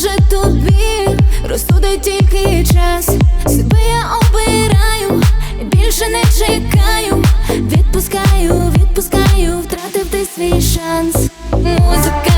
Вже тобі, розсудить тільки час, себе я обираю, більше не чекаю, відпускаю, відпускаю, втратив ти свій шанс. Музика